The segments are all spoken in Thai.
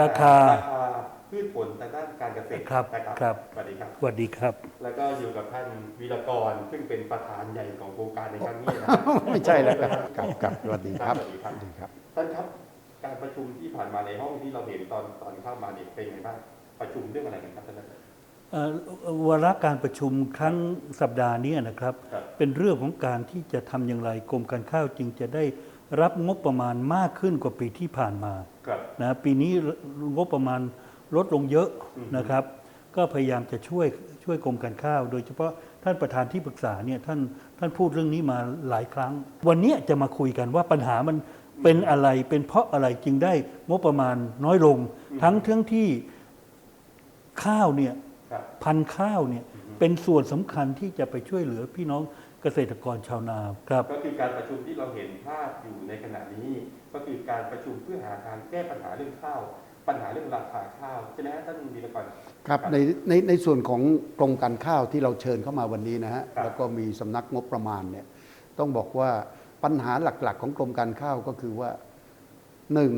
ราคาราคาพืชผลทางด้านการเกษตรครับนะครับครับ สวัสดีครับ สวัสดีครับ แล้วก็อยู่กับท่านวีรกรซึ่งเป็นประธานใหญ่ของโครงการในครั้งนี้นะครับ ไม่ใช่แล้วครับครับครับสวัสดีครับสวัสดีครับสวัสดีครับท่านครับ การประชุมที่ผ่านมาในห้องที่เราเห็นตอนตอนเข้ามาเนี่ยเป็นไงบ้าง ประชุมเรื่องอะไรกันครับท่านอาจารย์เอ่อวาระการประชุมครั้งสัปดาห์นี้นะครับ ครับ เป็นเรื่องของการที่จะทำอย่างไรกรมการข้าวจึงจะได้ รับงบประมาณมากขึ้นกว่าปีที่ผ่านมาครับนะปีนี้งบประมาณลดลงเยอะอืมนะครับ ก็พยายามจะช่วยช่วยกรมการข้าว โดยเฉพาะท่านประธานที่ปรึกษาเนี่ยท่านท่านพูดเรื่องนี้มาหลายครั้ง วันเนี้ยจะมาคุยกันว่าปัญหามันเป็นอะไรเป็นเพราะอะไรจึงได้งบประมาณน้อยลง ทั้งทั้งที่ข้าวเนี่ยครับพันธุ์ข้าวเนี่ยเป็นส่วนสำคัญที่จะไปช่วยเหลือพี่น้อง เกษตรกรชาวนาครับ ก็คือการประชุมที่เราเห็นภาพอยู่ในขณะนี้ ก็คือการประชุมเพื่อหาทางแก้ปัญหาเรื่องข้าว ปัญหาเรื่องราคาข้าวใช่ไหมฮะท่านวีรกรครับในในในส่วนของกรมการข้าวที่เราเชิญเข้ามาวันนี้นะฮะครับแล้วก็มีสำนักงบประมาณเนี่ยต้องบอกว่าปัญหาหลักๆ ของกรมการข้าวก็คือว่าหนึ่ง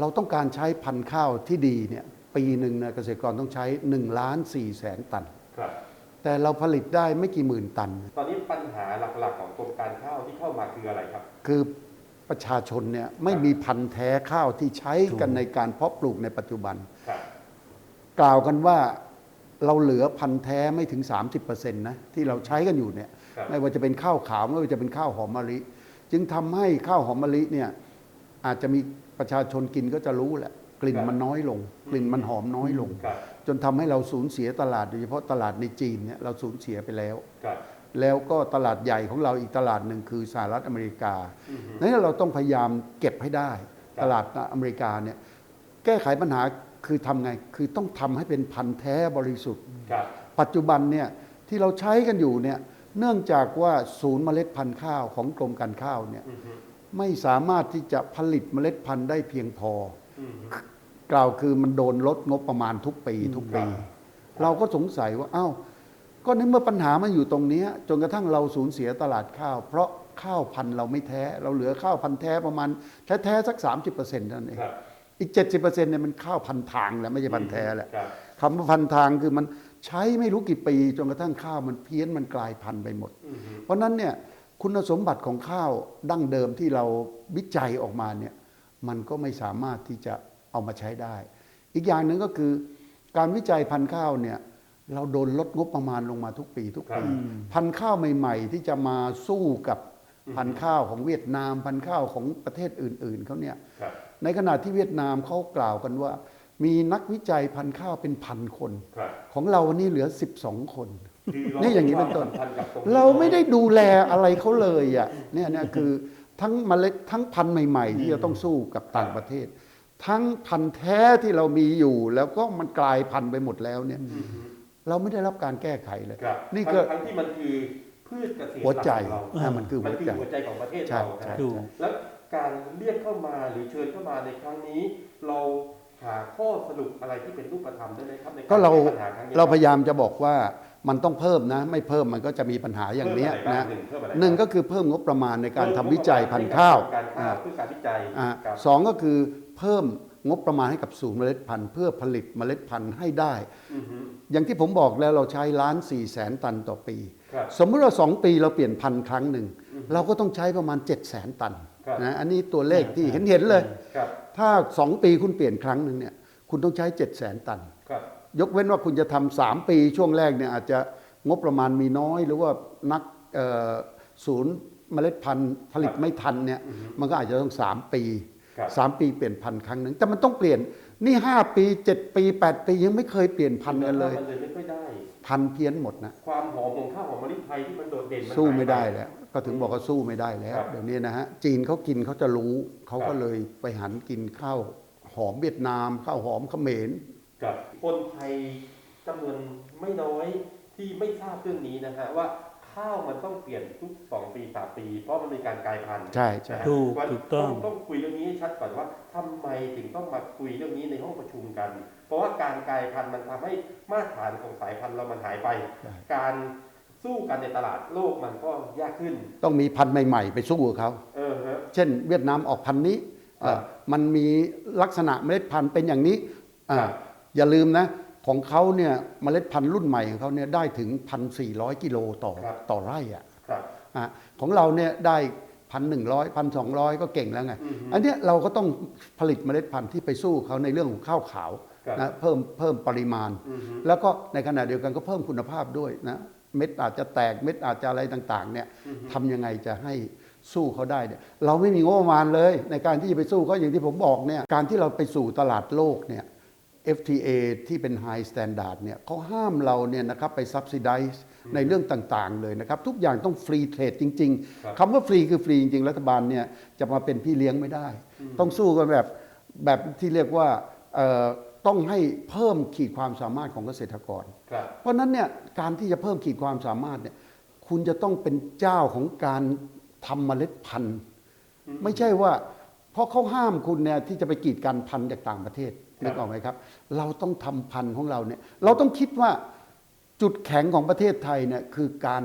เราต้องการใช้พันธุ์ข้าวที่ดีเนี่ยปีหนึ่งนะเกษตรกรต้องใช้1ล้าน4แสนตันครับ แต่เราผลิตได้ไม่กี่หมื่นตัน ตอนนี้ปัญหาหลักๆของกรมการข้าวที่เข้ามาคืออะไรครับ คือประชาชนเนี่ยไม่มีพันธุ์แท้ข้าวที่ใช้กันในการเพาะปลูกในปัจจุบันครับกล่าวกันว่าเราเหลือพันธุ์แท้ไม่ถึง 30%นะที่เราใช้กันอยู่เนี่ยครับไม่ว่าจะเป็นข้าวขาวไม่ว่าจะเป็นข้าวหอมมะลิ จึงทำให้ข้าวหอมมะลิเนี่ยอาจจะมีประชาชนกินก็จะรู้แหละกลิ่นมันน้อยลง กลิ่นมันหอมน้อยลงครับ จนทำให้เราสูญเสียตลาดโดยเฉพาะตลาดในจีนเนี่ยเราสูญเสียไปแล้วครับแล้วก็ตลาดใหญ่ของเราอีกตลาดหนึ่งคือสหรัฐอเมริกาอือฮึนั้นเราต้องพยายามเก็บให้ได้ครับตลาดอเมริกาเนี่ยแก้ไขปัญหาคือทำไง คือต้องทำให้เป็นพันธุ์แท้บริสุทธิ์ครับปัจจุบันเนี่ยที่เราใช้กันอยู่เนี่ยเนื่องจากว่าศูนย์เมล็ดพันธุ์ข้าวของกรมการข้าวเนี่ยอือฮึไม่สามารถที่จะผลิตเมล็ดพันธุ์ได้เพียงพออือฮึ กล่าวคือมันโดนลดงบประมาณทุกปีทุกปีครับเราก็สงสัยว่าอ้าวก็ในเมื่อปัญหามันอยู่ตรงเนี้ยจนกระทั่งเราสูญเสียตลาดข้าว เพราะข้าวพันธุ์เราไม่แท้ เราเหลือข้าวพันธุ์แท้ประมาณแท้ๆสัก 30%นั่นเองครับอีก 70%เนี่ยมันข้าวพันธุ์ทางแหละไม่ใช่พันธุ์แท้แหละครับคำว่าพันธุ์ทางคือมันใช้ไม่รู้กี่ปีจนกระทั่งข้าวมันเพี้ยนมันกลายพันธุ์ไปหมดอือฮึเพราะฉะนั้นเนี่ยคุณสมบัติของข้าวดั้งเดิมที่เราวิจัยออกมาเนี่ยมันก็ไม่สามารถที่จะ เอามาใช้ได้ อีกอย่างหนึ่งก็คือการวิจัยพันธุ์ข้าวเนี่ยเราโดนลดงบประมาณลงมาทุกปีทุกปี พันธุ์ข้าวใหม่ ๆ ที่จะมาสู้กับพันธุ์ข้าวของเวียดนาม พันธุ์ข้าวของประเทศอื่น ๆเขาเนี่ยครับในขณะที่เวียดนามเขากล่าวกันว่า มีนักวิจัยพันธุ์ข้าวเป็นพันคนครับของเราวันนี้เหลือ 12 คนคือเรนี่อย่างนี้เป็นต้นมีความสัมพัธ์กับตงเราไม่ได้ดูแลอะไรเขาเลยอะเนี่ยเนี่ยคือทั้งเมล็ดทั้งพันธุ์ใหม่ ๆ ที่จะต้องสู้กับต่างประเทศ ทั้งพันธุ์แท้ที่เรามีอยู่ แล้วก็มันกลายพันธุ์ไปหมดแล้วเนี่ยอือฮึเราไม่ได้รับการแก้ไขเลยครับนี่ก็ทั้งๆที่มันคือพืชเกษตรหัวใจหลักของเราอ่ามันคือหัมันวคือใจหัวใจของประเทศใช่เราใช่นะถูกแล้วการเรียกเข้ามาหรือเชิญเข้ามาในครั้งนี้ เราหาข้อสรุปอะไรที่เป็นรูปธรรมได้ไหมครับในก็เราแปัญหคงนี้เราพยายามจะบอกว่ามันต้องเพิ่มนะ ไม่เพิ่มมันก็จะมีปัญหาอย่างเนี้ยเพิ่มอไรบ้นะงหนึ่งเพิ่มอะไรหนึ่งก็บ้าคือเพิ่มงบประมาณในการเพิ่ทำมวิจัยพันธุ์ข้าวการข้าอ่าวเพื่อการวิจัยอ่าครับสองก็คือ เพิ่มงบประมาณให้กับศูนย์เมล็ดพันธุ์เพื่อผลิตเมล็ดพันธุ์ให้ได้อือฮึอย่างที่ผมบอกแล้วเราใช้ล้านสี่แสนตันต่อปีครับสมมติว่าสองปีเราเปลี่ยนพันธุ์ครั้งหนึ่ง เราก็ต้องใช้ประมาณ7 0 0แสนตันครับนะอันนี้ตัวเลขที่เห็นเห็นๆเลยครับถ้าสองปีคุณเปลี่ยนครั้งหนึ่งเนี่ยคุณต้องใช้7 0 0แสนตันครับยกเว้นว่าคุณจะทำสามปีช่วงแรกเนี่ยอาจจะงบประมาณมีน้อยหรือว่านักเอ่อศูนย์เมล็ดพันธุ์ผลิตไม่ทันเนี่ยมันก็อาจจะต้องสามปีครับ สามปีเปลี่ยนพันธุ์ครั้งหนึ่งแต่มันต้องเปลี่ยนนี่ห้าปีเจ็ดปีแปดปียังไม่เคยเปลี่ยนพันธุ์กันเลย มันเลยไม่ค่อยได้พันธุ์เพี้ยนหมดนะความหอมของข้าวหอมมะลิไทยที่มันโดดเด่นนสู้หายปไม่ได้แล้ว ก็ถึงบอกว่าสู้ไม่ได้แล้วครับเดี๋ยวนี้นะฮะจีนเขากินเขาจะรู้เขาครัก็บเลยไปหันกินข้าวหอมเวียดนามข้าวหอมเขมรกับคนไทยจำนวนไม่น้อยที่ไม่ทราบเรื่องนี้นะฮะว่า ข้าวมันต้องเปลี่ยนทุกสองปีสามปี เพราะมันมีการกลายพันธุ์ใช่ใช่นะฮะถูกวันถูกต้อง ต้องคุยเรื่องนี้ให้ชัดก่อนว่าทำไมถึงต้องมาคุยเรื่องนี้ในห้องประชุมกัน เพราะว่าการกลายพันธุ์มันทำให้มาตรฐานของสายพันธุ์เรามันหายไป ใช่ การสู้กันในตลาดโลกมันก็ยากขึ้น ต้องมีพันธุ์ใหม่ ๆ ไปสู้กับเขา เออฮะ เช่น เวียดนามออกพันธุ์นี้ครับเอ่อมันมีลักษณะเมล็ดพันธุ์เป็นอย่างนี้อ่าครับ อย่าลืมนะ ของเขาเนี่ยเมล็ดพันธุ์รุ่นใหม่ของเขาเนี่ยได้ถึง 1,400 กิโลต่อครับต่อไร่อะครับอะของเราเนี่ยได้พันหนึ่งร้อยพันสองร้อยก็เก่งแล้วไงอือฮึอันเนี้ยเราก็ต้องผลิตเมล็ดพันธุ์ที่ไปสู้เขาในเรื่องของข้าวขาวครับนะเพิ่มเพิ่มปริมาณอือฮึแล้วก็ในขณะเดียวกันก็เพิ่มคุณภาพด้วยนะเม็ดอาจจะแตกเม็ดอาจจะอะไรต่างๆเนี่ยทำยังไงจะให้สู้เขาได้เนี่ยเราไม่มีงบประมาณเลย ในการที่จะไปสู้เขาอย่างที่ผมบอกเนี่ยการที่เราไปสู่ตลาดโลกเนี่ย FTA ที่เป็น High Standard เนี่ยเขาห้ามเราเนี่ยนะครับไป subsidize ในเรื่องต่างๆ เลยนะครับ ทุกอย่างต้องฟรีเทรดจริงครับๆคำว่าฟรีคือฟรีจริง ๆ รัฐบาลเนี่ยจะมาเป็นพี่เลี้ยงไม่ได้ ต้องสู้กันแบบแบบที่เรียกว่าเอ่อต้องให้เพิ่มขีดความสามารถของเกษตรกรครับเพราะฉะนั้นเนี่ยการที่จะเพิ่มขีดความสามารถเนี่ยคุณจะต้องเป็นเจ้าของการทำเมล็ดพันธุ์ ไม่ใช่ว่าเพราะเขาห้ามคุณเนี่ยที่จะไปกีดกันพันธุ์จากต่างประเทศครับ นึกออกไหมครับ เราต้องทำพันธุ์ของเราเนี่ย เราต้องคิดว่าจุดแข็งของประเทศไทยเนี่ยคือการ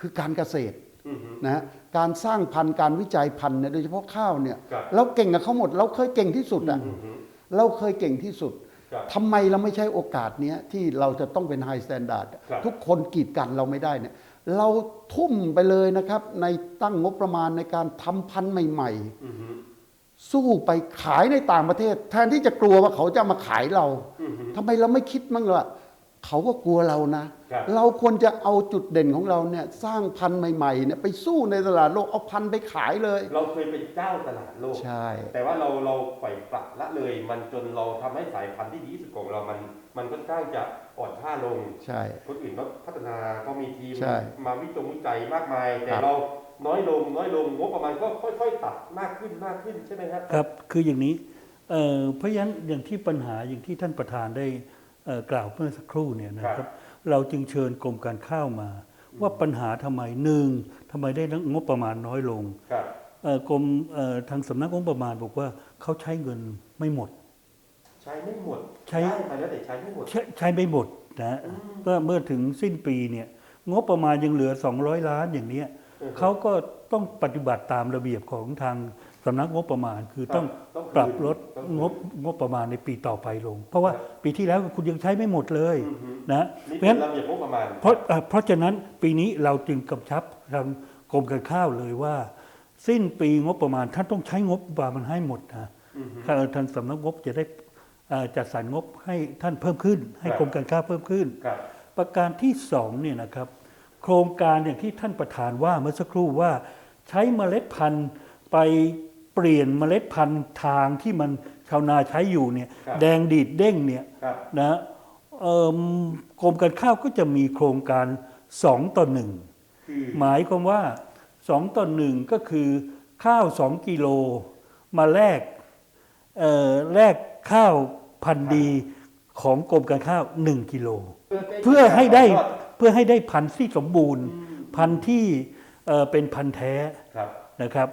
คือการเกษตรอือฮึนะฮะการสร้างพันธุ์การวิจัยพันธุ์เนี่ยโดยเฉพาะข้าวเนี่ยครับเราเก่งกับเขาหมด เราเคยเก่งที่สุดอะอือฮึเราเคยเก่งที่สุดครับทำไมเราไม่ใช้โอกาสเนี้ยที่เราจะต้องเป็นไฮสแตนดาร์ดครับทุกคนกีดกันเราไม่ได้เนี่ยเราทุ่มไปเลยนะครับ ในตั้งงบประมาณในการทำพันธุ์ใหม่อือฮึๆ สู้ไปขายในต่างประเทศ แทนที่จะกลัวว่าเขาจะมาขายเราอือฮึทำไมเราไม่คิดมั่งล่ะเขาก็กลัวเรานะครับเราควรจะเอาจุดเด่นของเราเนี่ยสร้างพันธุ์ใหม่ๆเนี่ยไปสู้ในตลาดโลกเอาพันธุ์ไปขายเลย เราเคยเป็นเจ้าตลาดโลกใช่แต่ว่าเราเราปล่อยปละละเลย มันจนเราทำให้สายพันธุ์ที่ดีที่สุดของเรามันมันค่อนข้างจะอ่อนค่าลงใช่คนอื่นก็พัฒนาก็มีทีมใช่มาวิจงวิจัยมากมาย แต่ครับเรา น้อยลงน้อยลงงบประมาณก็ค่อย ๆ ตัดมากขึ้นมากขึ้นใช่ไหมครับครับคืออย่างนี้เอ่อเพราะฉะนั้นอย่างที่ปัญหาอย่างที่ท่านประธานได้เอ่อกล่าวเมื่อสักครู่เนี่ยนะคครัรับบเราจึงเชิญกรมการข้าวมา ว่าปัญหาทำไมหนึ่งทำไมได้งบประมาณน้อยลงครับเอ่อกรมเอ่อทางสำนักงบประมาณบอกว่าเขาใช้เงินไม่หมด ใช้ไม่หมดใช้ได้มาแล้วแต่ใช้ไม่หมดใช้ใช้ไม่หมดนะเมื่อเมื่อถึงสิ้นปีเนี่ยงบประมาณยังเหลือ 200 ล้านอย่างเนี้ยอือฮึ เขาก็ต้องปฏิบัติตามระเบียบของทางสำนักงบประมาณ คือต้องต้องคืนปรับลดต้องคืนงบงบประมาณในปีต่อไปลง เพราะว่าครับปีที่แล้วคุณยังใช้ไม่หมดเลยอือฮึนะนี่เพราะฉะเป็นั้นนระเบียบงบประมาณเพราะเอ่อเพราะฉะนั้นปีนี้เราจึงกำชับทางกรมการข้าวเลยว่า สิ้นปีงบประมาณท่านต้องใช้งบประมาณให้หมดนะอือฮึทางทางสำนักงบจะได้เอ่อจัดสรรงบให้ท่านเพิ่มขึ้น ให้ครับกรมการข้าวเพิ่มขึ้นครับประการที่สองเนี่ยนะครับ โครงการอย่างที่ท่านประธานว่าเมื่อสักครู่ว่า ใช้เมล็ดพันธุ์ไปเปลี่ยนเมล็ดพันธุ์ทางที่มันชาวนาใช้อยู่เนี่ยครับแดงดีดเด้งเนี่ยครับนะเอิ่มกรมการข้าวก็จะมีโครงการสองต่อหนึ่งคือหมายความว่าสองต่อหนึ่งก็คือข้าวสองกิโลมาแลกเอ่อแลกข้าวพันธุ์ดีของกรมการข้าวหนึ่งกิโล เพื่อให้ได้ เพื่อให้ได้พันธุ์ที่สมบูรณ์ พันธุ์ที่เอ่อเป็นพันธุ์แท้ครับนะครับ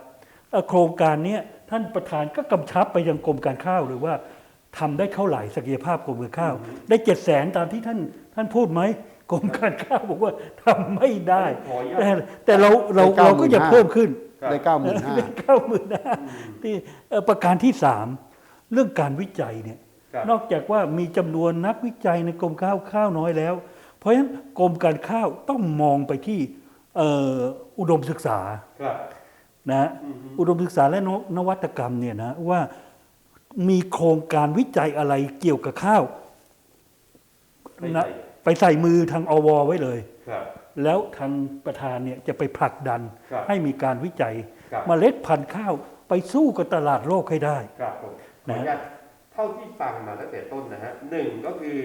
เอ่อโครงการเนี้ยท่านประธานก็กำชับไปยังกรมการข้าวเลยว่าทำได้เท่าไหร่ศักยภาพกรมการข้าว ได้เจ็ดแสนตามที่ท่านท่านพูดไหมกรมการข้าวบอกว่าทำไม่ได้ขออนุญาตแต่แต่เราเราได้เราก็จะ95,000เพิ่มขึ้นครับได้เก้าหมื่นห้าเก้าหมื่นห้าที่เอ่อประการที่สามเรื่องการวิจัยเนี่ยครับนอกจากว่ามีจำนวนนักวิจัยในกรมข้าวข้าวน้อยแล้ว เพราะฉะนั้นกรมการข้าวต้องมองไปที่เอ่ออุดมศึกษาครับนะฮะอือฮึอุดมศึกษาและนวนวัตกรรมเนี่ยนะว่ามีโครงการวิจัยอะไรเกี่ยวกับข้าวไม่นะใช่ไปใส่มือทางอวไว้เลยครับแล้วทางประธานเนี่ยจะไปผลักดันครับให้มีการวิจัยครับเมล็ดพันธุ์ข้าวไปสู้กับตลาดโลกให้ได้ครับผมขอนะอนุญาตเท่าที่ฟังมาตั้งแต่ต้นนะฮะหนึ่งก็คือ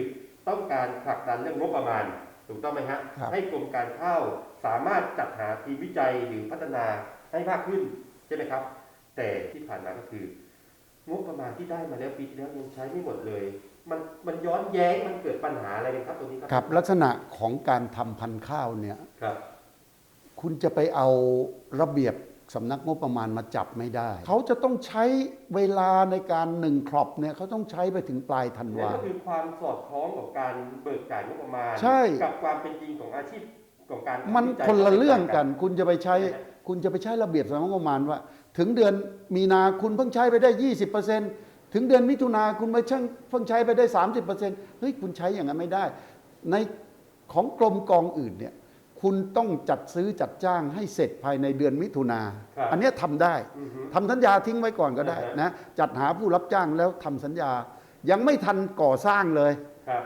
ต้องการผลักดันเรื่องงบประมาณ ถูกต้องไหมฮะครับให้กรมการข้าวสามารถจัดหาทีมวิจัยหรือพัฒนาให้มากขึ้นใช่ไหมครับ แต่ที่ผ่านมาก็คืองบประมาณที่ได้มาแล้วปีที่แล้วยังใช้ไม่หมดเลย มันมันย้อนแย้งมันเกิดปัญหาอะไรกันครับตรงนี้ครัครับ ลักษณะของการทำพันธุ์ข้าวเนี่ยครับ คุณจะไปเอาระเบียบ สำนักงบประมาณมาจับไม่ได้ เขาจะต้องใช้เวลาในการหนึ่งครอบเนี่ยเขาต้องใช้ไปถึงปลายธันนั่นวาก็คือความสอดคล้องกับการเบิกจ่ายงบประมาณ ใช่ กับความเป็นจริงของอาชีพของการทำมันวิจัยคนละเรื่องกัน คุณจะไปใช้ คุณจะไปใช้ระเบียบสำนักงบประมาณว่า ถึงเดือนมีนาคุณเพิ่งใช้ไปได้ 20%ถึงเดือนมิถุนาคุณไปช่างเพิ่งใช้ไปได้ 30%เฮ้ยคุณใช้อย่างนั้นไม่ได้ ในของกรมกองอื่นเนี่ย คุณต้องจัดซื้อจัดจ้างให้เสร็จภายในเดือนมิถุนาครับอันเนี้ยทำได้อือฮึทำสัญญาทิ้งไว้ก่อนก็ได้อ่าฮะนะจัดหาผู้รับจ้างแล้วทำสัญญา ยังไม่ทันก่อสร้างเลยครับ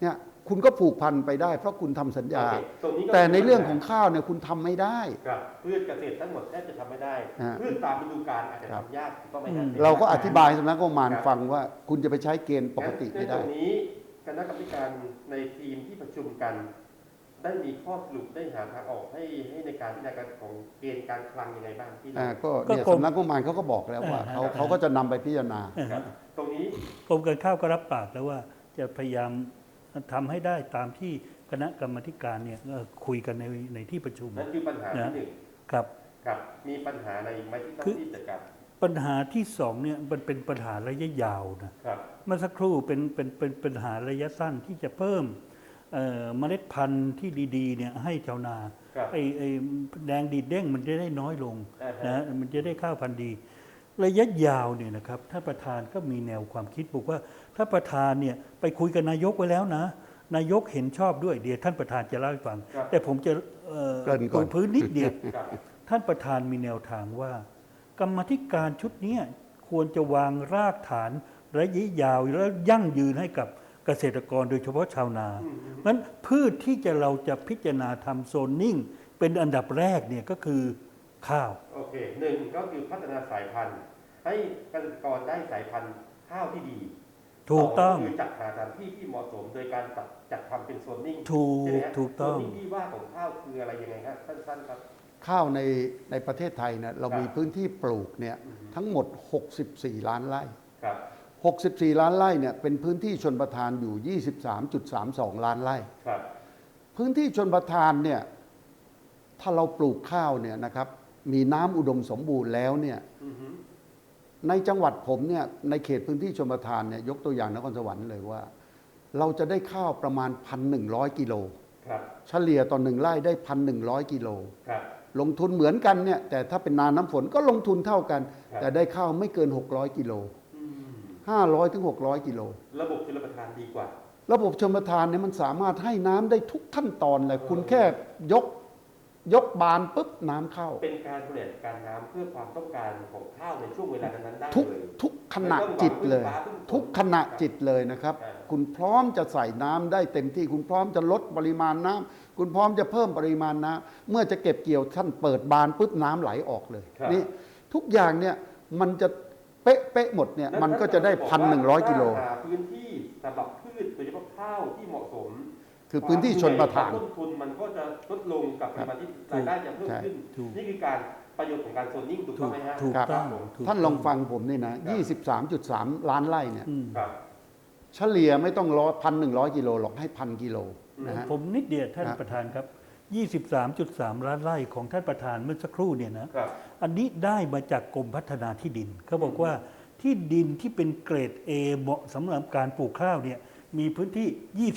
เนี่ยคุณก็ผูกพันไปได้ เพราะคุณทำสัญญาโอเคตรงนี้ก็แต่ในเรื่องของข้าวเนี่ยคุณทำไม่ได้ครับพืชเกษตรทั้งหมดแทบจะทำไม่ได้อ่าพืชตามฤดูกาลอาจจะครับทำยากถูกต้องไหมครัอืมเราก็อธิบายสำนักงบประมาณครับฟังว่าคุณจะไปใช้เกณฑ์ปกติไม่งั้นได้ในตรงนี้คณะกรรมการในทีมที่ประชุมกัน ได้มีข้อสรุปได้หาทางออกให้ให้ในการพิจารณาการของเกณฑ์การคลังยังไงบ้างที่เราอ่าก็เนี่ยก็กรมสำนักงบประมาณเขาก็บอกแล้วว่าอ่าฮะเขาเขาก็จะนำไปพิจารณาอ่าครัฮะบตรงนี้กรมการข้าวก็รับปากแล้วว่าจะพยายามทำให้ได้ตามที่คณะกรรมาธิการเนี่ยเอ่อคุยกันในในที่ประชุมนั่นคือปัญหาที่นะหนึ่งครับครับมีปัญหาอะไรอีกไหมที่ต้องคือรีบจัดการปัญหาที่สองเนี่ยมันเป็นปัญหาระยะยาวนะครับเมื่อสักครู่เป็นเป็นเป็นปัญหาระยะสั้นที่จะเพิ่ม เอ่อเมล็ดพันธุ์ที่ดีๆเนี่ยให้ชาวนาครับไอ้ไอ้แดงดีดเด้งมันจะได้น้อยลงอ่าฮะนะมันจะได้ข้าวพันธุ์ดี ระยะยาวเนี่ยนะครับท่านประธานก็มีแนวความคิดบอกว่าถ้าประธานเนี่ยไปคุยกับนายกไว้แล้วนะ นายกเห็นชอบด้วยเดี๋ยวท่านประธานจะเล่าให้ฟังครับแต่ผมจะเอ่อเกริ่นก่อนปูพื้นนิดเดียวครับท่านประธานมีแนวทางว่า กรรมาธิการชุดเนี้ยควรจะวางรากฐานระยะยาวและยั่งยืนให้กับเกษตรกรโดยเฉพาะชาวนาอืมงั้นพืชที่จะเราจะพิจารณาทำโซนนิ่ง เป็นอันดับแรกเนี่ยก็คือข้าว โอเคหนึ่งก็คือพัฒนาสายพันธุ์ ให้เกษตรกรได้สายพันธุ์ข้าวที่ดีถูกต้องสคือจัดหาสถานที่ที่เหมาะสมโดยการจัดจัดทำเป็นโซนนิ่งถูกใช่ไหมฮะถูกต้องโซนนิ่งที่ว่าของข้าวคืออะไรยังไงครับสั้นๆครับ ข้าวในในประเทศไทยเนี่ยเราครับมีพื้นที่ปลูกเนี่ยทั้งหมด 64 ล้านไร่ครับ 64 ล้านไร่เนี่ยเป็นพื้นที่ชนประทานอยู่ 23.32 ล้านไร่ ครับ พื้นที่ชนประทานเนี่ยถ้าเราปลูกข้าวเนี่ยนะครับมีน้ำอุดมสมบูรณ์แล้วเนี่ยอือฮึในจังหวัดผมเนี่ยในเขตพื้นที่ชนประทานเนี่ยยกตัวอย่างนครสวรรค์เลยว่า เราจะได้ข้าวประมาณ 1,100 กิโล ครับเฉลี่ยต่อหนึ่งไร่ได้ 1,100 กิโล ครับลงทุนเหมือนกันเนี่ยแต่ถ้าเป็นนาน้ำฝนก็ลงทุนเท่ากันครับแต่ได้ข้าวไม่เกิน 600 กิโลอืม 500ถึง600 กิโล ระบบชลประทานดีกว่า ระบบชนประทานเนี่ยมันสามารถให้น้ำได้ทุกขั้นตอนเลย คุณแค่ยกยกบานปุ๊บน้ำเข้า เป็นการบริหารการน้ำเพื่อความต้องการของข้าวในช่วงเวลานั้นๆได้ทุกเลย ทุกขณะจิตเลย ไม่ต้องหวังพึ่งฟ้าพึ่งฝนทุกขณะจิตเลยนะครับครับคุณพร้อมจะใส่น้ำได้เต็มที่ คุณพร้อมจะลดปริมาณน้ำคุณพร้อมจะเพิ่มปริมาณน้ำเมื่อจะเก็บเกี่ยวท่านเปิดบานปุ๊บน้ำไหลออกเลยครับ นี่ทุกอย่างเนี่ยมันจะ เป๊ะเป๊ะหมดเนี่ยมันก็จะได้พันหนึ่งร้อยกิโลหาพื้นที่สำหรับพืชโดยเฉพาะข้าวที่เหมาะสม คือพื้นที่ชนประทานต้นทุนมันก็จะลดลงกับปริมาณที่รายได้จะเพิ่มขึ้นถูกนี่คือการประโยชน์ของการโซนนิ่งถูกถูต้องกไหมฮะถูกครับต้องผมถูกท่านลองต้ฟังผมนี่นะ23.3 ล้านไร่เนี่ยอืมครับเฉลี่ยไม่ต้องร้อยพันหนึ่งร้อยกิโลหรอกให้พันกิโลนะฮะผมนิดเดียวท่านครับประธานครับ 23.3 ล้านไร่ของท่านประธานเมื่อสักครู่เนี่ยนะครับอันนี้ได้มาจากกรมพัฒนาที่ดิน เขาบอกว่าที่ดินที่เป็นเกรด A เหมาะสำหรับการปลูกข้าวเนี่ยมีพื้นที่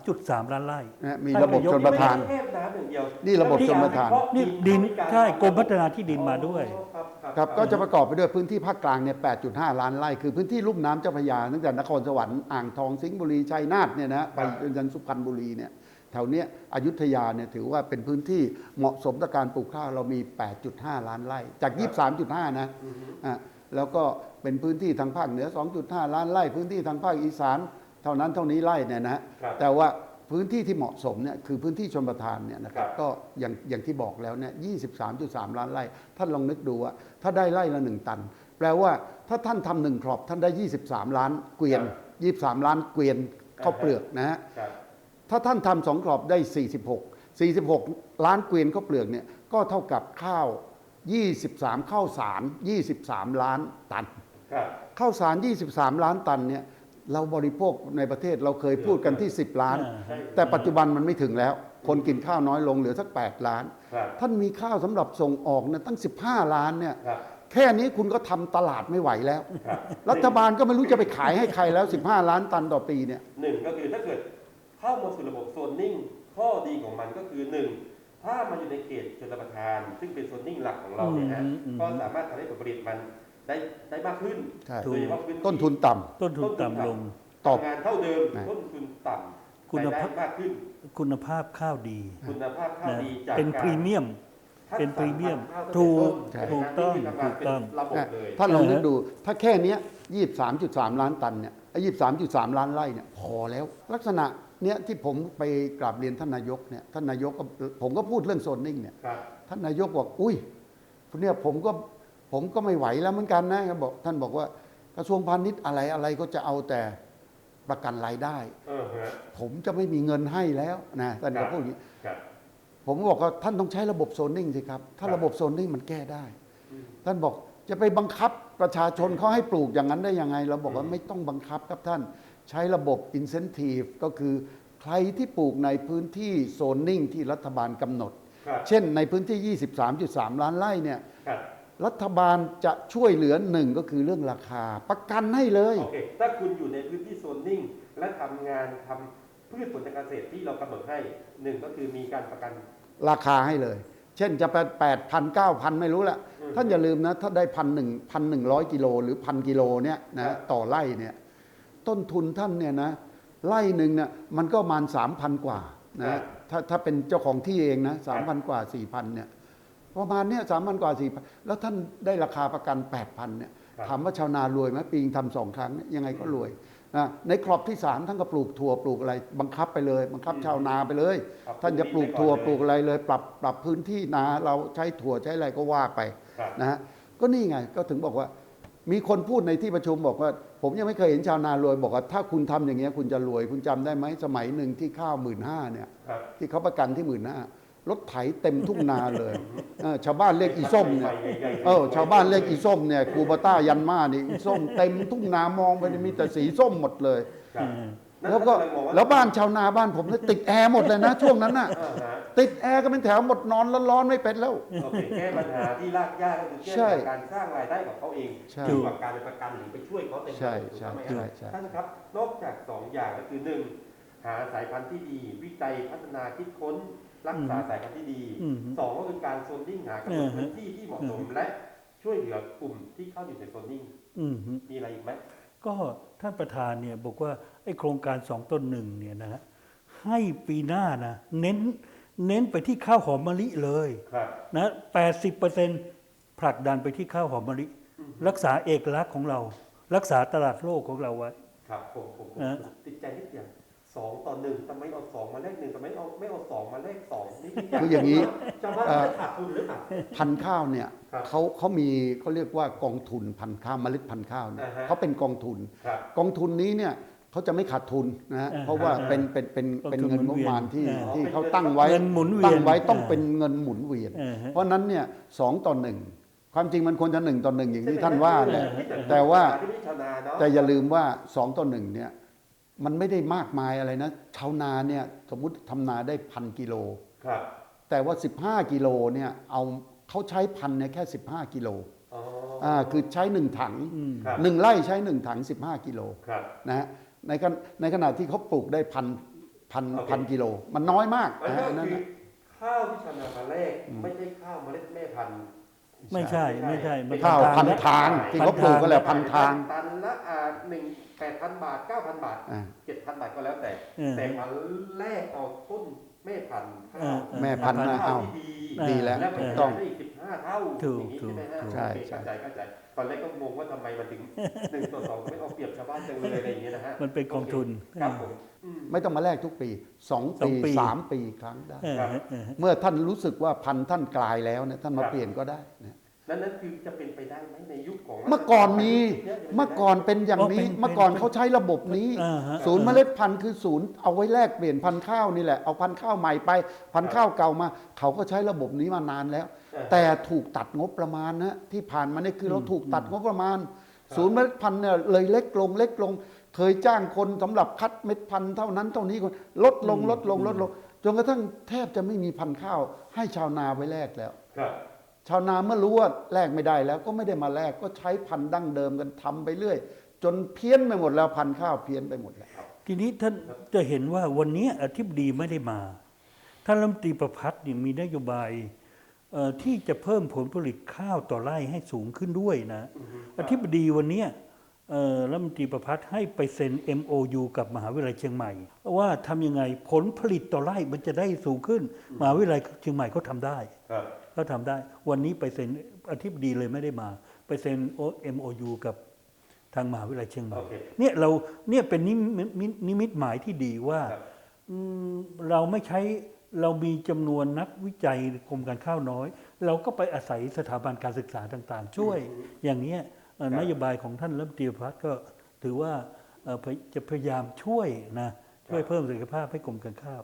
23.3 ล้านไร่นะมีระบบชนประทาน ไม่ใช่แค่น้ำอย่างเดียวนี่ระบบชนประทาน นี่ดินใช่กรมพัฒนาที่ดินมาด้วยอ๋อครับครับครับก็จะประกอบไปด้วยพื้นที่ภาคกลางเนี่ย 8.5 ล้านไร่ คือพื้นที่ลุ่มน้ำเจ้าพระยาตั้งแต่นครสวรรค์ อ่างทอง สิงห์บุรี ชัยนาทเนี่ยนะไปจนยันสุพรรณบุรีเนี่ย แถวเนี้ยอยุธยาเนี่ยถือว่าเป็นพื้นที่เหมาะสมต่อการปลูกข้าวเรามี 8.5 ล้านไร่ จาก 23.5 นะอือฮึอะแล้วก็เป็นพื้นที่ทางภาคเหนือ 2.5 ล้านไร่ พื้นที่ทางภาคอีสาน เท่านั้นเท่านี้ไร่เนี่ยนะฮะครับแต่ว่าพื้นที่ที่เหมาะสมเนี่ยคือพื้นที่ชนประทานเนี่ยนะครับครับก็อย่างอย่างที่บอกแล้วเนี่ย23.3 ล้านไร่ท่านลองนึกดูว่าถ้าได้ไร่ละหนึ่งตัน แปลว่าถ้าท่านทำหนึ่งครอบท่านได้ 23 ล้านเกวียน 23 ล้านเกวียนข้าวเปลือกนะฮะครับ ถ้าท่านทำสองกรอบได้ 46 46 ล้านเกวียนข้าวเปลือกเนี่ยก็เท่ากับข้าว 23 ข้าวสาร 23 ล้านตันครับข้าวสาร 23 ล้านตันเนี่ยเราบริโภคในประเทศเราเคยพูดกันที่ 10 ล้านอ่าใช่แต่ปัจจุบันมันไม่ถึงแล้ว คนกินข้าวน้อยลงเหลือสัก 8 ล้านครับท่านมีข้าวสำหรับส่งออกเนี่ยตั้ง 15 ล้านเนี่ยครับแค่นี้คุณก็ทำตลาดไม่ไหวแล้วครับรัฐบาลก็ไม่รู้จะไปขายให้ใครแล้ว 15 ล้านตันต่อปีเนี่ยหนึ่งก็คือถ้าเกิด เข้ามาสู่ระบบโซนนิ่ง ข้อดีของมันก็คือหนึ่งถ้ามันอยู่ในเขตชนประทาน ซึ่งเป็นโซนนิ่งหลักของเราเนี่ยฮะอืมอืมก็สามารถทำให้ผลผลิตมันได้ได้มากขึ้นใช่โดยเฉพาะพื้ที่ต้นทุนต่ำต้นทุนต่ำลงตอบทำงานเท่าเดิมนะต้นทุนต่ำคุณรายได้ภาพมากขึ้น คุณภาพข้าวดี คุณภาพข้าวนะดีจากเป็นการพรีเมียมคัดเป็นพรีเมียมสรรพันธุ์ข้าวถูกตั้แต่ถูกต้นต้องที่ทำงานถูกต้องเป็นระบบเลยถ้าลองนึกเออดูถ้าแค่เนี้ยี่สามจุดสามล้านตันเนี่ยไอ้ยี่สามจุดสามล้านไร่เนี่ยพอแล้วลักษณะ เนี้ยที่ผมไปกราบเรียนท่านนายกเนี่ยท่านนายกก็ผมก็พูดเรื่องโซนนิ่งเนี่ยครับท่านนายกบอกอุ้ยเนี่ยผมก็ผมก็ไม่ไหวแล้วเหมือนกันนะบอกท่านบอกว่ากระทรวงพาณิชย์อะไรอะไรก็จะเอาแต่ประกันรายได้เออฮะผมจะไม่มีเงินให้แล้วนะท่านครัก็บพูดอย่างนี้ครับผมก็บอกว่าท่านต้องใช้ระบบโซนนิ่งสิครับ ถ้าครับระบบโซนนิ่งมันแก้ได้อืมท่านบอกจะไปบังคับประชาชนเขาให้ปลูกอย่างนั้นได้ยังไง เราบอกว่าอืมไม่ต้องบังคับครับท่าน ใช้ระบบ incentive ก็คือใครที่ปลูกในพื้นที่โซนนิ่งที่รัฐบาลกำหนด ครับเช่นในพื้นที่ 23.3 ล้านไร่เนี่ยครับรัฐบาลจะช่วยเหลือหนึ่งก็คือเรื่องราคา ประกันให้เลย โอเคถ้าคุณอยู่ในพื้นที่โซนนิ่ง และทำงานทำพืชผลทางการเกษตรที่เรากำหนดให้หนึ่งก็คือมีการประกัน ราคาให้เลย เช่นจะเป็นแปดพันเก้าพันไม่รู้ละอืมท่านอย่าลืมนะ ถ้าได้พันหนึ่งพันหนึ่งร้อยกิโลหรือพันกิโลเนี่ยครันะบ ต่อไร่เนี่ย ต้นทุนท่านเนี่ยนะไร่หนึ่งเนี่ยมันก็ประมาณสามพันกว่านะถ้าถ้าเป็นเจ้าของที่เองนะสามพันกว่าสี่พันเนี่ยประมาณเนี่ยสามพันกว่าสี่พันแล้วท่านได้ราคาประกันแปดพันเนี่ยครับถามว่าชาวนารวยไหมปีนึงทำสองครั้งเนี่ยยังไงก็รวยนะในครอบที่สามท่านก็ปลูกถั่วปลูกอะไร บังคับไปเลย บังคับชาวนาไปเลยครับท่านจะปลูกถั่วไปอนปลูกอะไรเลย ปรับปรับพื้นที่นาเราใช้ถั่วใช้อะไรก็ว่าไปครับนะฮะก็นี่ไงก็ถึงบอกว่า มีคนพูดในที่ประชุมบอกว่า ผมยังไม่เคยเห็นชาวนารวยบอกว่าถ้าคุณทำอย่างเงี้ยคุณจะรวย คุณจำได้ไหมสมัยหนึ่งที่ข้าวหมื่นห้าเนี่ยครับที่เขาประกันที่หมื่นห้ารถไถเต็มทุ่งนาเลยเออชาวบ้านเรียกอีส้มเนี่ยใหญ่ๆเออชาวบ้านเรียกอีส้มเนี่ยคูบาต้ายันมานี่อีส้มเต็มทุ่งนามองไปนี่มีแต่สีส้มหมดเลยครับนั่น แล้วก็ำงมอแล้วบ้านชาวนาบ้านผมเนี่ยติดแอร์หมดเลยนะ ช่วงนั้นน่ะอ่าฮะติดแอร์ก็เป็นแถวหมดนอนร้อนๆไม่เป็นแล้วโอเคแก้ปัญหาที่รากหญ้าก็คือแก้ใช่จากการสร้างรายได้ของเขาเองใช่ดีกว่าการเป็นประกันหรือไปช่วยเขาเต็มใช่ถูกใช่ไหมใช่ใช่ท่านครับ นอกจากสองอย่างก็คือหนึ่งหาสายพันธุ์ที่ดี วิจัยพัฒนาคิดค้นรักษาสายพันธุ์ที่ดีอืมสองก็คือการโซนนิ่งหากำหนดพื้นที่ที่เหมาะสมและช่วยเหลือกลุ่มที่เข้าอยู่ในโซนนิ่งอืมฮึมีอะไรอีกไหม ก็ท่านประธานเนี่ยบอกว่าไอ้โครงการสองต้นหนึ่งเนี่ยนะฮะให้ปีหน้านะเน้นเน้นไปที่ข้าวหอมมะลิเลยครับนะแปดสิบเปอร์เซ็นผลักดันไปที่ข้าวหอมมะลิอืมรักษาเอกลักษณ์ของเรา รักษาตลาดโลกของเราไว้ ครับผมผมผมนะติดใจนิดเดียว สองต่อหนึ่งทำไมเอาสองมาแลกหนึ่งทำไมเอาไม่เอาสองมาแลกสองนี่คืออย่างนี้นี้ชาวบ้านเอ่อจะขาดทุนหรือเปล่า พันธุ์ข้าวเนี่ยครับเขาเขามีเขาเรียกว่ากองทุนพันธุ์ข้าวเมล็ดพันธุ์ข้าวเนี่ยอ่าฮะ เขาเป็นกองทุน ครับ กองทุนนี้เนี่ยเขาจะไม่ขาดทุนนะฮะอ่าเพราะว่าอ่าเป็นเป็นเป็นเป็นกองทุนเงินงบประมาณที่หมุนเวียนที่อ่าเขาตั้งไว้เงินหมุนเวียนตั้งไว้ต้องอ่า เป็นเงินหมุนเวียน เออฮะ เพราะฉะนั้นเนี่ยสองต่อหนึ่งความจริงมันควรจะหนึ่งต่อหนึ่งอย่างที่ท่านว่าแหละที่จะแต่ว่า ที่ไม่ชาวนาเนาะแต่อย่าลืมว่าสองต่อหนึ่งเนี่ย มันไม่ได้มากมายอะไรนะชาวนาเนี่ยสมมุติทำนาได้พันกิโล ครับ แต่ว่า 15 กิโลเนี่ยเอาเขาใช้พันเนี่ยแค่ 15 กิโลอ๋ออ่าคือใช้หนึ่งถังอืมครับ หนึ่งไร่ใช้หนึ่งถัง 15 กิโลครับ นะฮะในขณะในขณะที่เขาปลูกได้พันพันโอเค พันกิโล มันน้อยมากมันนะก็ฮะอันนั่นคือน่ะข้าวที่ชาวนามาแรกไม่ใช่ข้าวเมล็ดแม่พันธุ์ ไม่ใช่ไม่ใช่มันข้าวทพันแล้วทางที่เขาปลูกก็แหละพันทาง ตันละอ่าหนึ่งแปดพันบาทเก้าพันบาทอ่าเจ็ดพันบาทก็แล้วแต่เออแต่มาแรกเอาต้นแม่พันธุ์ข้าเอวอเออแม่พันธุ์นะข้าเอาวที่ดีดีแล้วแล้วถูมันกจะต้องได้อีกสิบ ห้าเท่าถูกอย่างนี้ถูกใช่ไหมฮะใช่โอเคใช่เข้าใจเข้าใจตอนแรกก็งงว่าทำไมมันถึงหนึ่งต่อสองไม่เอาเปรียบชาวบ้านจังเลยอะไรอย่างเงี้ยนะฮะมันเป็นกองทุนโเคครับผมอืมไม่ต้องมาแลกทุกปีสองสองปีปีสามปีครั้งได้เออครับฮะเออฮะเมื่อท่านรู้สึกว่าพันธุ์ท่านกลายแล้วเนี่ยท่านมาเปลี่ยนก็ได้นะ นั่นนั่นคือจะเป็นไปได้ไหมในยุคของเมื่อก่อนมียะๆเมื่อก่อนเป็นอย่างนี้อ๋อเป็นเมื่อก่อนเป็นเขาใช้ระบบนี้อ่าฮะศูนย์เมล็ดพันธุ์คือศูนย์เอาไว้แลกเปลี่ยนพันธุ์ข้าวนี่แหละ เอาพันธุ์ข้าวใหม่ไป พันธุ์ข้าวเก่ามา เขาก็ใช้ระบบนี้มานานแล้วเออแต่ถูกตัดงบประมาณนะที่ผ่านมาเนี่ยคือเราอืมถูกตัดงบประมาณครับศูนย์เมล็ดพันธุ์เนี่ยเลยเล็กลงเล็กลง เคยจ้างคนสำหรับคัดเม็ดพันธุ์เท่านั้นเท่านี้คนลดลงลดลงลดลงจนกระทั่งแทบจะไม่มีพันธุ์ข้าว ให้ชาวนาไว้แลกแล้วครับ ชาวนาเมื่อรู้ว่าแลกไม่ได้แล้วก็ไม่ได้มาแลกก็ใช้พันธุ์ดั้งเดิมกันทำไปเรื่อย จนเพี้ยนไปหมดแล้วพันธุ์ข้าวเพี้ยนไปหมดแล้วทีนี้ท่านจะเห็นว่าวันนี้อธิบดีไม่ได้มาท่านรัฐมนตรีประพัฒน์เนี่ยมีนโยบายเอ่อที่จะเพิ่มผลผลิตข้าวต่อไร่ให้สูงขึ้นด้วยนะ อธิบดีวันเนี้ยเอ่อรัฐมนตรีประพัฒน์ให้ไปเซ็น MOU กับมหาวิทยาลัยเชียงใหม่ ว่าทำยังไงผลผลิตต่อไร่มันจะได้สูงขึ้น มหาวิทยาลัยเชียงใหม่เขาทำได้ ครับเขาทำได้ วันนี้ไปเซ็นอธิบดีเลยไม่ได้มา ไปเซ็น MOU กับทางมหาวิทยาลัยเชียงใหม่โอเคเนี่ยเราเนี่ยเป็นนิมิตนิมิตหมายที่ดีว่าครับอืมเราไม่ใช้เรามีจำนวนนักวิจัยกรมการข้าวน้อย เราก็ไปอาศัยสถาบันการศึกษาต่าง ๆ ช่วย อย่างเนี้ยเอ่อครับนโยบายของท่านรัฐมนตรีพัฒน์ก็ถือว่าเอ่อพยจะพยายามช่วยนะช่วยเพิ่มศักยภาพให้กรมการข้าว